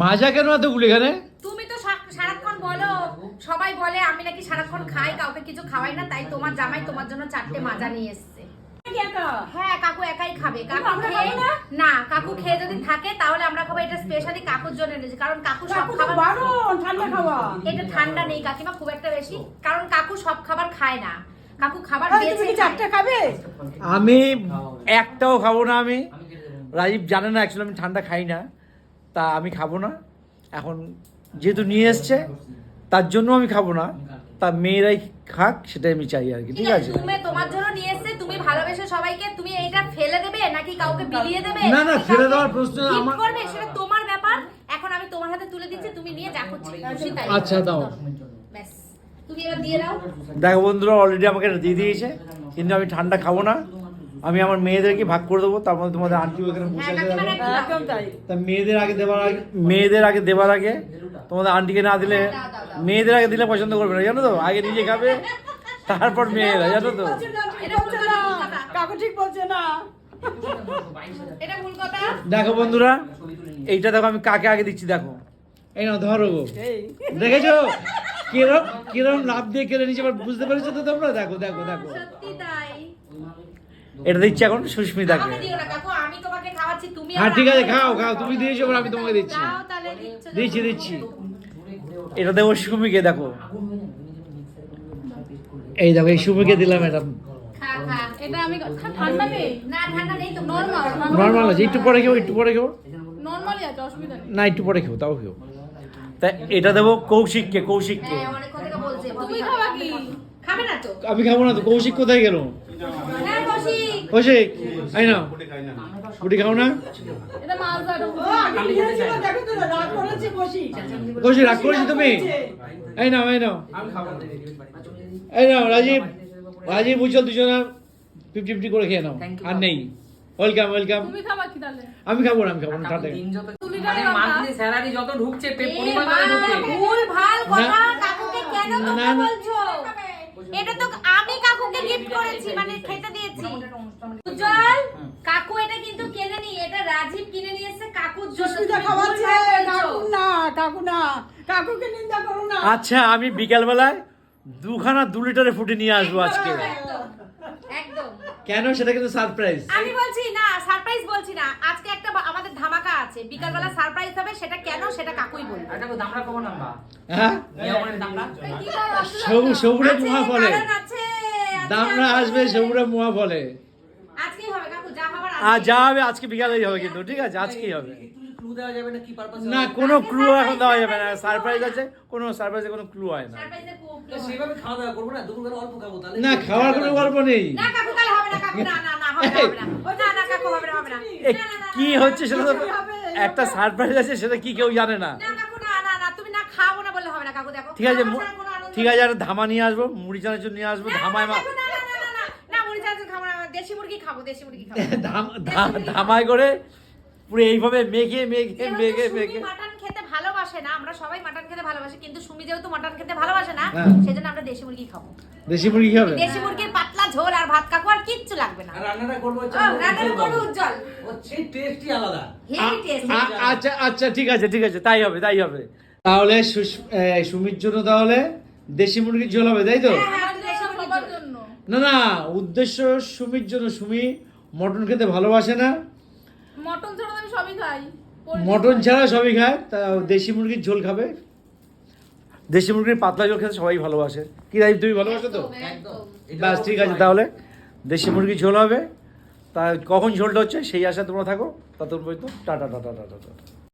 মাজা কেন এতগুলো এখানে? তুমি তো সারাক্ষণ বলো সবাই বলে আমি নাকি সারাক্ষণ খাই কাউকে কিছু খাওয়াই না তাই তোমার জামাই তোমার জন্য চারটে মাজা নিয়ে এসেছে। হ্যাঁ কাকু একাই খাবে। কাকু খেয়ে না? না কাকু খেয়ে যদি থাকে তাহলে আমরা খাব। এটা স্পেশালি কাকুর জন্য এনেছি কারণ কাকু সব খাবার ঠান্ডা খাওয়া। এটা ঠান্ডা নেই কাকিমা খুব একটা বেশি কারণ কাকু সব খাবার খায় না। কাকু খাবার কি চারটে খাবে? আমি একটাও খাব না আমি। রাজীব জানে না অ্যাকচুয়ালি আমি ঠান্ডা খাই না। তা আমি খাব না। এখন যেহেতু নিয়ে এসছে তার জন্য আমি খাব না। তা মেয়েরাই খাক সেটাই আমি চাই আর কি ঠিক আছে তুমি তোমার জন্য নিয়ে এসেছে তুমি ভালোবেসে সবাইকে তুমি এইটা ফেলে দেবে নাকি কাউকে বিলিয়ে দেবে? না, না, ফেলে দেওয়ার প্রশ্ন আমার- করবে সেটা তোমার ব্যাপার। এখন আমি তোমার হাতে তুলে দিচ্ছি তুমি নিয়ে যা করছি খুশি তাই আচ্ছা দাও। ব্যাস। তুমি এবার দিয়ে দাও। দেখো বন্ধুরা অলরেডি আমাকে দিয়ে দিয়েছে। কিন্তু আমি ঠান্ডা খাব না। আমি আমার মেয়েদেরকে ভাগ করে দেবো তার মধ্যে তোমাদের আন্টি ওখানে বসে হ্যাঁ, আছে। তা মেয়েদের আগে দেওয়ার আগে মেয়েদের আগে দেওয়ার আগে তোমাদের আন্টিকে না দিলে। মেয়েদের আগে দিলে পছন্দ করবে না জানো তো? আগে নিজে খাবে তারপর মেয়েরা জানো তো? বলছে না, ঠিক এটা বলছে ভুল না। কথা। কাকু ঠিক বলছে না। এটা ভুল কথা। দেখো বন্ধুরা এইটা দেখো আমি কাকে আগে দিচ্ছি দেখো। এই না ধরো গো। এই। দেখেছ? কিরম কিরম লাভ দিয়ে কেড়ে নিচ্ছে এবার বুঝতে পেরেছ তো তোমরা? দেখো দেখো দেখো। সত্যি তাই। এটা দিচ্ছি এখন সুস্মিতাকে। আমাকে দিও না কাকু আমি তোমাকে খাওয়াচ্ছি তুমি হ্যাঁ ঠিক আছে খাও খাও তুমি দিয়েছ আমি তোমাকে দিচ্ছি। দাও তাহলে দিচ্ছ। দিচ্ছি এটা দেবো সুমিকে দেখো। এই দেখো এই সুমিকে দিলাম এটা। খা খা এটা আমি ঠান্ডা নেই। না ঠান্ডা নেই তো নর্মাল নর্মাল। আছে একটু পরে খেও একটু পরে খেও। না একটু পরে খেও তাও খেও। তা এটা দেবো কৌশিককে কৌশিককে। হ্যাঁ অনেকক্ষণ থেকে বলছে। তুমি খাবা কি? খাবে না তো? আমি খাব না তো কৌশিক কোথায় গেল? কৌশিক আই না। রুটি খাও না? কৌশিক রাগ করেছি তুমি? এই নাও এই নাও এই নাও রাজীব। রাজীব উজ্জ্বল দুজনা? ফিফটি ফিফটি করে খেয়ে নাও। আর নেই। ওয়েলকাম ওয়েলকাম আমি খাব না আমি খাব না ঠান্ডা মানে খাবে মান্থলি স্যালারি যত ঢুকছে পরিমাণ ঢুকছে। ভুল ভালো কথা। না। কাকুকে কেন না, তোমরা না। বলছো? এটা তো আমি কাকুকে গিফট করেছি মানে খেতে দিয়েছি উজ্জ্বল কাকু এটা কিন্তু কেনে নি এটা রাজীব কিনে নিয়ে এসেছে কাকুর জন্য খাওয়াচ্ছে, কাকু না, কাকু না। কাকুকে নিন্দা করো না। আচ্ছা আমি বিকালবেলায় দুখানা দু লিটারে ফুটে নিয়ে আসব আজকে। একদম, কেন? সেটা কিন্তু সারপ্রাইজ আমি বলছি না সারপ্রাইজ বলছি না। আজকে একটা আমাদের ধামাকা আছে। বিকালবেলা সারপ্রাইজ হবে সেটা কেন সেটা কাকুই বলবে। এটা দামড়া কব হ্যাঁ? নিয়া দামড়া? কি খাবে সবু সবুরে আছে, মুহা ফলে দামরা আসবে সবুরে মুহা ফলে আজকেই যা আর। যা হবে আজকে বিকালেই হবে কিন্তু ঠিক আছে? আজকেই হবে। ক্লু দেওয়া যাবে না কি কোনো ক্লু এখন দেওয়া যাবে না। সারপ্রাইজ আছে কোনো সারপ্রাইজে কোনো ক্লু হয় না। Surprise এর খুব- সেভাবে খাওয়া দাওয়া করব না খাওয়ার কোনো গল্প নেই। না কাকু তাহলে হবে না কাকু না না না হবে না, হবে না। না না কাকু হবে না হবে না। এ, না, না, না, কি হচ্ছে সেটা। একটা সারপ্রাইজ আছে সেটা কি কেউ জানে না। না কাকু না না না তুমি না খাব না বললে হবে না কাকু দেখো। ঠিক আছে ঠিক আছে আর ধামা নিয়ে আসব মুড়ি চানাচুর নিয়ে আসব ধামায় মা না, না, না, না, না, না, মুড়ি চানাচুর খাব দেশি মুরগি খাব, দেশি মুরগি খাব। ধাম- ধা- ধামায় করে পুরো এইভাবে মেখে মেখে যেহেতু মেখে সুমি মেখে মাটন খেতে ভালোবাসে না, আমরা সবাই মাটন খেতে ভালোবাসি, কিন্তু সুমি যেহেতু মাটন খেতে ভালোবাসে না, হ্যাঁ। সেজন্য আমরা দেশি মুরগি খাব। দেশি মুরগি খাবে দেশি মুরগির পাতলা ঝোল আর ভাত কাকু আর কিচ্ছু লাগবে না। রান্নাটা করব রান্নাটা করব উজ্জ্বল। হচ্ছে টেস্টই আলাদা Heavy taste। আচ্ছা আচ্ছা ঠিক আছে ঠিক আছে তাই হবে তাই হবে তাহলে সুমির জন্য তাহলে দেশি মুরগির ঝোল হবে তাই তো? হ্যাঁ, হ্যাঁ, না না উদ্দেশ্য সুমির জন্য সুমি মটন খেতে ভালোবাসে না। মটন ছাড়া আমি সবই খাই মটন ছাড়া সবই খায় তা দেশি মুরগির ঝোল খাবে? দেশি মুরগির পাতলা ঝোল খেতে সবাই ভালোবাসে। কি রাইব তুমি ভালোবাসো তো। ব্যাস ঠিক আছে তাহলে দেশি মুরগির ঝোল হবে। তা কখন ঝোলটা হচ্ছে? সেই আশা তোমরা থাকো। ততক্ষণ পর্যন্ত টাটা টাটা টাটা টাটা।